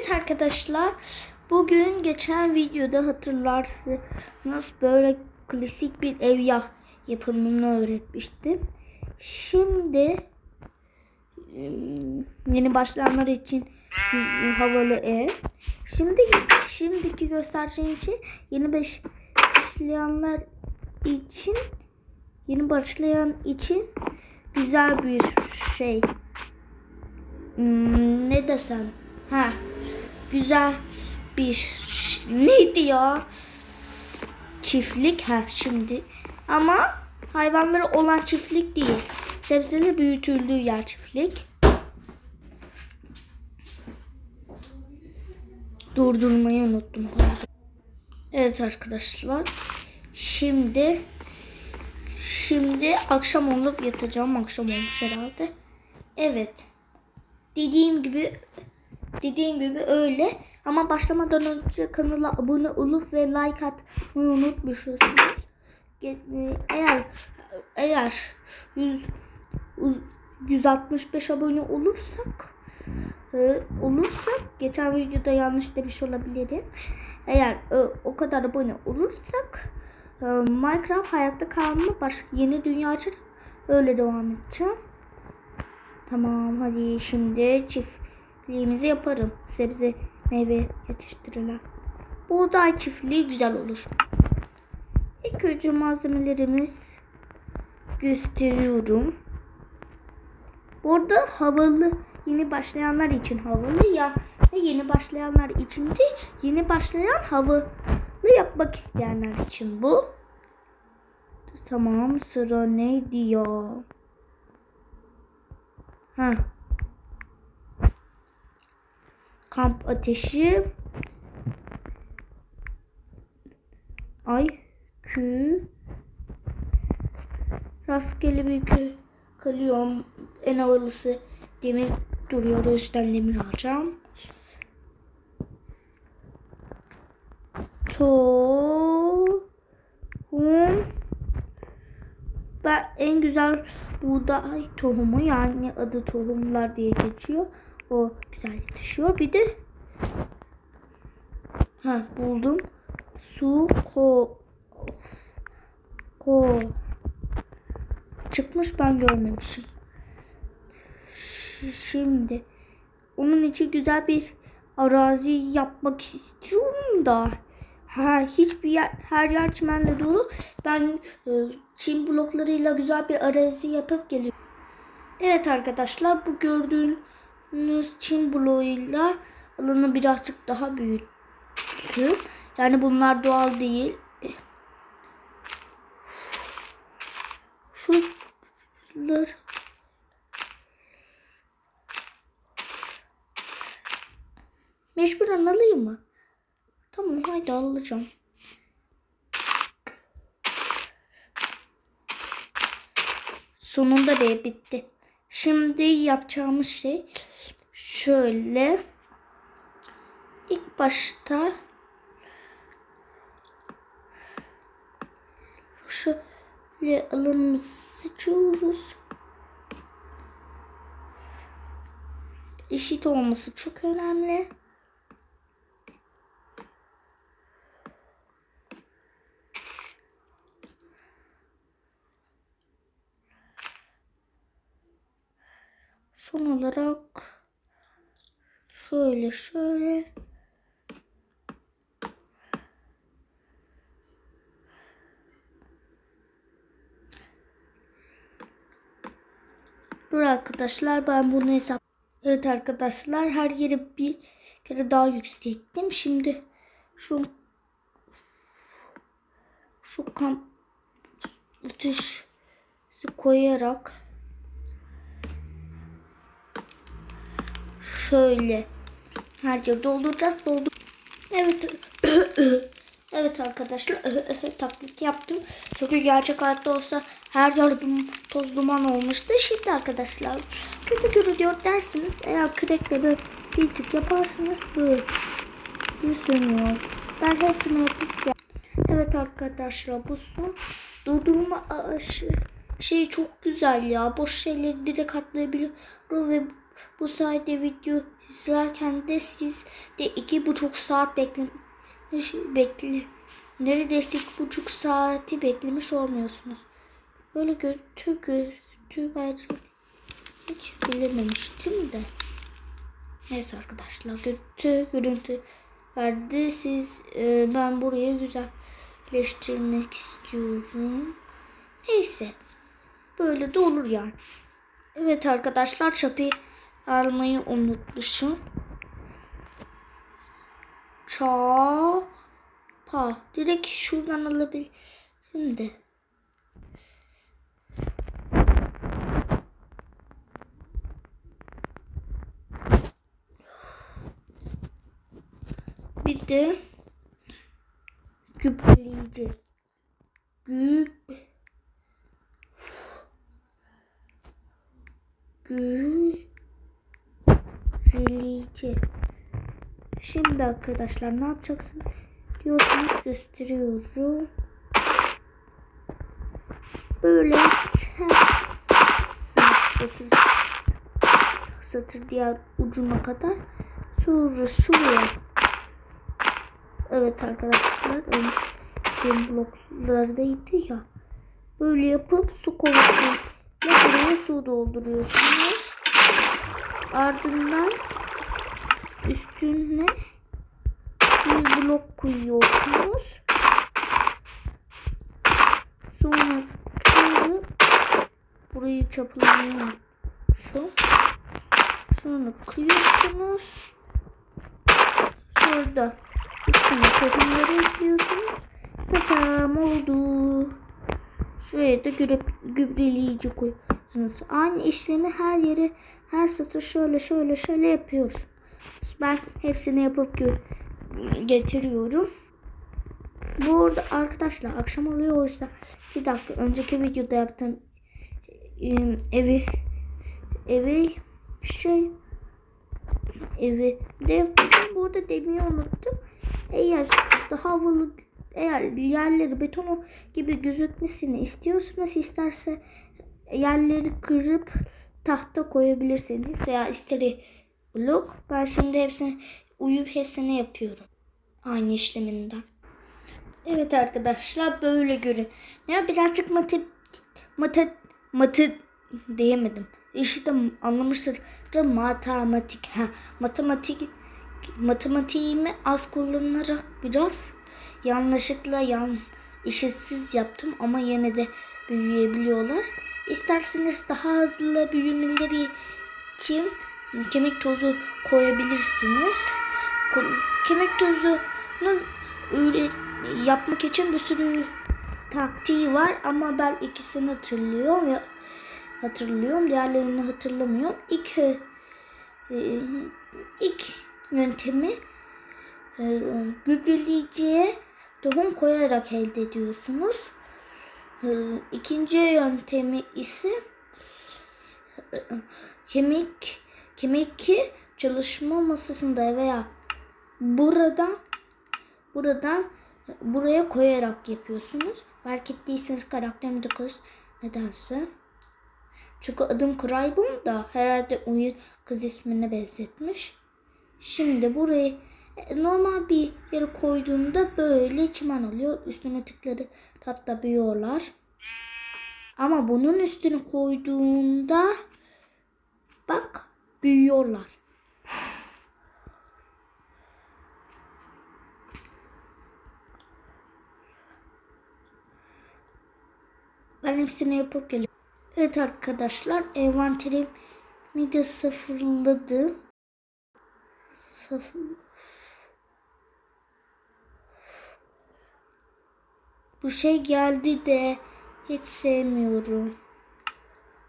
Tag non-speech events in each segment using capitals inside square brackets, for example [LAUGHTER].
Evet arkadaşlar bugün geçen videoda hatırlarsınız böyle klasik bir ev ya yapımını öğretmiştim. Şimdi ım, yeni başlayanlar için havalı ev. Şimdi şimdiki göstereceğim şey yeni baş- başlayanlar için yeni başlayan için güzel bir şey. Ne desem? Ha, güzel bir neydi ya? Çiftlik ha şimdi. Ama hayvanları olan çiftlik değil. Sebzeli büyütüldüğü yer çiftlik. Durdurmayı unuttum. Evet arkadaşlar. Şimdi şimdi akşam olup yatacağım. Akşam olmuş herhalde. Evet. Dediğim gibi dediğim gibi öyle. Ama başlamadan önce kanala abone olup ve like atmayı unutmuşsunuz. Ge- Eğer eğer 100, 165 abone olursak e, olursak geçen videoda yanlış demiş olabilirim. Eğer e, o kadar abone olursak e, Minecraft hayatta kalma başka yeni dünya açarım. Öyle devam edeceğim. Tamam hadi şimdi çiftliğimizi yaparım. Sebze meyve yetiştirilen. Buğday çiftliği güzel olur. İlk önce malzemelerimiz gösteriyorum. Burada havalı yeni başlayanlar için havalı ya yeni başlayanlar için de yeni başlayan havalı yapmak isteyenler için bu. Tamam sıra neydi ya? Ha. Kamp ateşi. Ay kü. Rastgele bir kü. Kalıyorum. En havalısı demir duruyor. O yüzden demir alacağım. Tohum. Ben en güzel buğday tohumu yani adı tohumlar diye geçiyor. O güzel yetişiyor. Bir de ha buldum. Su ko ko çıkmış ben görmemişim. Şimdi onun için güzel bir arazi yapmak istiyorum da her hiçbir yer her yer çimenle dolu. Ben e, çim bloklarıyla güzel bir arazi yapıp geliyorum. Evet arkadaşlar bu gördüğünüz çim bloğuyla alanı birazcık daha büyüttüm. Yani bunlar doğal değil. Şunlar Mecburen alayım mı? Tamam haydi alacağım. Sonunda be bitti. Şimdi yapacağımız şey şöyle. İlk başta şöyle alanımızı seçiyoruz. Eşit olması çok önemli. Son olarak şöyle şöyle Dur arkadaşlar ben bunu hesap. Evet arkadaşlar her yeri bir kere daha yükselttim. Şimdi şu şu kamp ateşi koyarak şöyle her yeri dolduracağız. Doldur. Evet. [COUGHS] evet arkadaşlar [COUGHS] taklit yaptım. Çünkü gerçek hayatta olsa her yer toz duman olmuştu. Şimdi arkadaşlar kötü görünüyor dersiniz. Eğer kürekle böyle bir tık yaparsınız böyle bir sönüyor. Ben hepsini yapıp ya- Evet arkadaşlar bu son durdurma şey çok güzel ya. Boş şeyleri direkt atlayabiliyorum ve bu sayede video izlerken de siz de iki buçuk saat beklemiş bekle neredeyse iki buçuk saati beklemiş olmuyorsunuz. Böyle kötü kötü bence hiç bilememiştim de. Neyse arkadaşlar kötü görüntü verdi. Siz e, ben burayı güzelleştirmek istiyorum. Neyse. Böyle de olur yani. Evet arkadaşlar çapı almayı unutmuşum. Çapa. Direkt şuradan alabilirim de. Bir de gübreleyici. Güb Gübreleyici. Şimdi arkadaşlar ne yapacaksın? Diyorsanız gösteriyorum. Böyle satır, satır diğer ucuna kadar. Sonra şuraya. Evet arkadaşlar ön bloklardaydı ya. Böyle yapıp su kovasıyla buraya su dolduruyorsunuz? Ardından üstüne bir blok koyuyorsunuz. Sonra burayı çapalamayı şu. Sonra kırıyorsunuz. Sonra üstüne tohumları ekliyorsunuz. Tamam oldu. Şuraya da gübre, gübreleyici koyuyorsunuz. Aynı işlemi her yere her satır şöyle şöyle şöyle yapıyoruz ben hepsini yapıp getiriyorum bu arada arkadaşlar akşam oluyor o yüzden bir dakika önceki videoda yaptığım ıı, evi evi şey evi de yapacağım. Bu demeyi unuttum. Eğer daha havalı eğer yerleri beton gibi gözükmesini istiyorsanız isterse yerleri kırıp tahta koyabilirsiniz veya isteri blok. Ben şimdi hepsini uyup hepsini yapıyorum. Aynı işleminden. Evet arkadaşlar böyle görün. Ya birazcık matı matı matı diyemedim. İşte anlamıştır matematik. Ha, matematik matematiğimi az kullanarak biraz yanlışlıkla yan işitsiz yaptım ama yine de büyüyebiliyorlar. İsterseniz daha hızlı büyümeleri için kemik tozu koyabilirsiniz. Kemik tozunun yapmak için bir sürü taktiği var ama ben ikisini hatırlıyorum ve hatırlıyorum. Diğerlerini hatırlamıyorum. İlk e, ilk yöntemi e, gübreleyiciye tohum koyarak elde ediyorsunuz. E, ikinci yöntemi ise e, kemik kemik çalışma masasında veya burada buradan buraya koyarak yapıyorsunuz. Fark ettiyseniz karakterimde kız nedense. Çünkü adım Kraybon da herhalde oyun kız ismine benzetmiş. Şimdi burayı e, normal bir yere koyduğunda böyle çimen oluyor. Üstüne tıkları hatta büyüyorlar. Ama bunun üstüne koyduğunda bak büyüyorlar. Ben hepsini yapıp geliyorum. Evet arkadaşlar envanterimi de sıfırladım. Sıfır. Bu şey geldi de hiç sevmiyorum.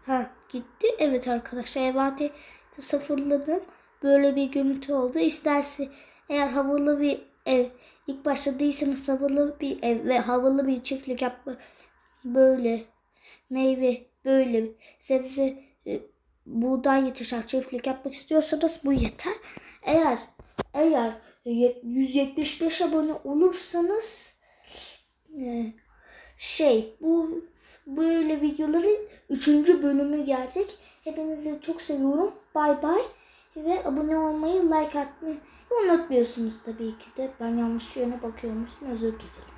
Ha gitti. Evet arkadaşlar envanteri sıfırladım. Böyle bir görüntü oldu. İsterse eğer havalı bir ev ilk başladıysanız havalı bir ev ve havalı bir çiftlik yapma böyle meyve böyle sebze e, buğday yetişen çiftlik yapmak istiyorsanız bu yeter. Eğer eğer 175 abone olursanız e, şey bu böyle videoların 3. bölümü gelecek. Hepinizi çok seviyorum. Bay bay. Ve abone olmayı, like atmayı unutmuyorsunuz tabii ki de. Ben yanlış yöne bakıyormuşum. Özür dilerim.